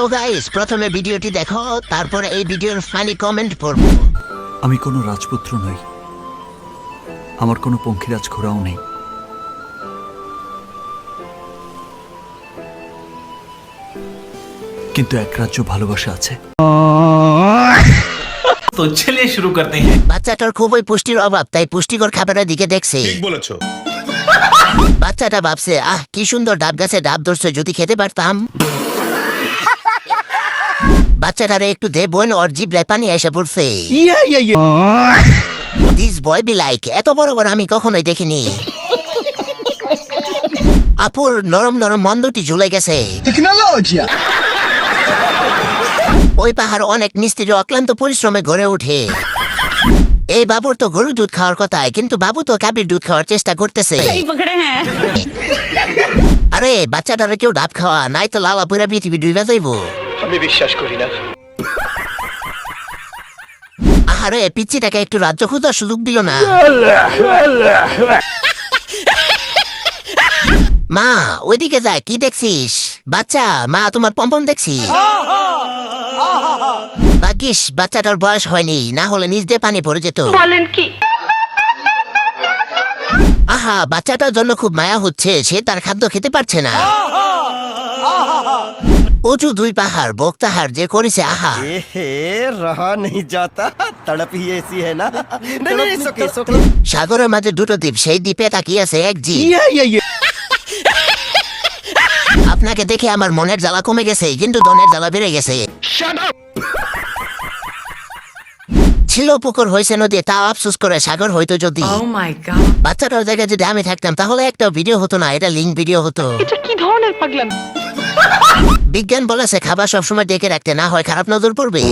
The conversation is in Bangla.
তো গাইস প্রথমে ভিডিওটি দেখো তারপর এই ভিডিওর ফানি কমেন্ট পড়ব। আমি কোনো রাজপুত্র নই। আমার কোনো পঙ্খিরাজ ঘোরাও নেই। কিন্তু এক রাজ্য ভালোবাসে আছে। তো চলে শুরু করতে হ্যাঁ বাচ্চাটার খুবই পুষ্টির অভাব তাই পুষ্টিকর খাবারের দিকে দেখছে। ঠিক বলেছ। বাচ্চাটা ভাবছে আহ কি সুন্দর ডাব গাছে ডাব ধরছে যদি খেতে পারতাম। বাচ্চাটারে একটু দে বোন ওর জিবলায় পানি এসে পড়ছে। Yeah yeah yeah. This boy be like এত বড় বড় আমি কখনোই দেখিনি। আপুর নরম নরম মন্দটি ঝুলে গেছে। ওই পাহাড় অনেক মিস্ত্রি অক্লান্ত পরিশ্রমে গড়ে ওঠে। এই বাবুর তো গরুর দুধ খাওয়ার কথা কিন্তু বাবু তো কাবির দুধ খাওয়ার চেষ্টা করতেছে। হ্যাঁ। আরে বাচ্চাটারে কেউ ডাব খাওয়া নাই তো লালা পুরা পৃথিবী ডুবে যাইব। আমি বিশ্বাস করি না। আরে পিচ্ছিটাকে একটু রাজ্য খুঁজার সুযোগ দিল না। মা ওইদিকে যা কি দেখছিস? বাচ্চা মা তোমার পম্পম দেখছি। ভাগ্যিস বাচ্চাটার বয়স হয়নি না হলে নিজ দিয়ে পানি পড়ে যেত। বলেন কি? আহা বাচ্চাটার জন্য খুব মায়া হচ্ছে সে তার খাদ্য খেতে পারছে না। উঁচু দুই পাহাড় বক্তাহার যে করেছে আহা এহে রহা नहीं जाता तड़प ही ऐसी है ना नहीं नहीं सुके सुके সাগরের মাঝে দুটো দ্বীপ সেই দ্বীপে তাকিয়ে আছে এক জি আপনাকে দেখে আমার মনের জ্বালা কমে গেছে কিন্তু দনের জ্বালা বেড়ে গেছে ছিল পুকুর হয়েছে নদী তাও আফসোস করে সাগর হয়তো যদি। ও মাই বাচ্চাটার জায়গায় যদি আমি থাকতাম তাহলে একটা ভিডিও হতো না এটা লিঙ্ক ভিডিও হতো। এটা কি ধরনের পাগলাম? বিজ্ঞান বলেছে খাবার সবসময় ডেকে রাখতে না হয় খারাপ নজর পড়বে।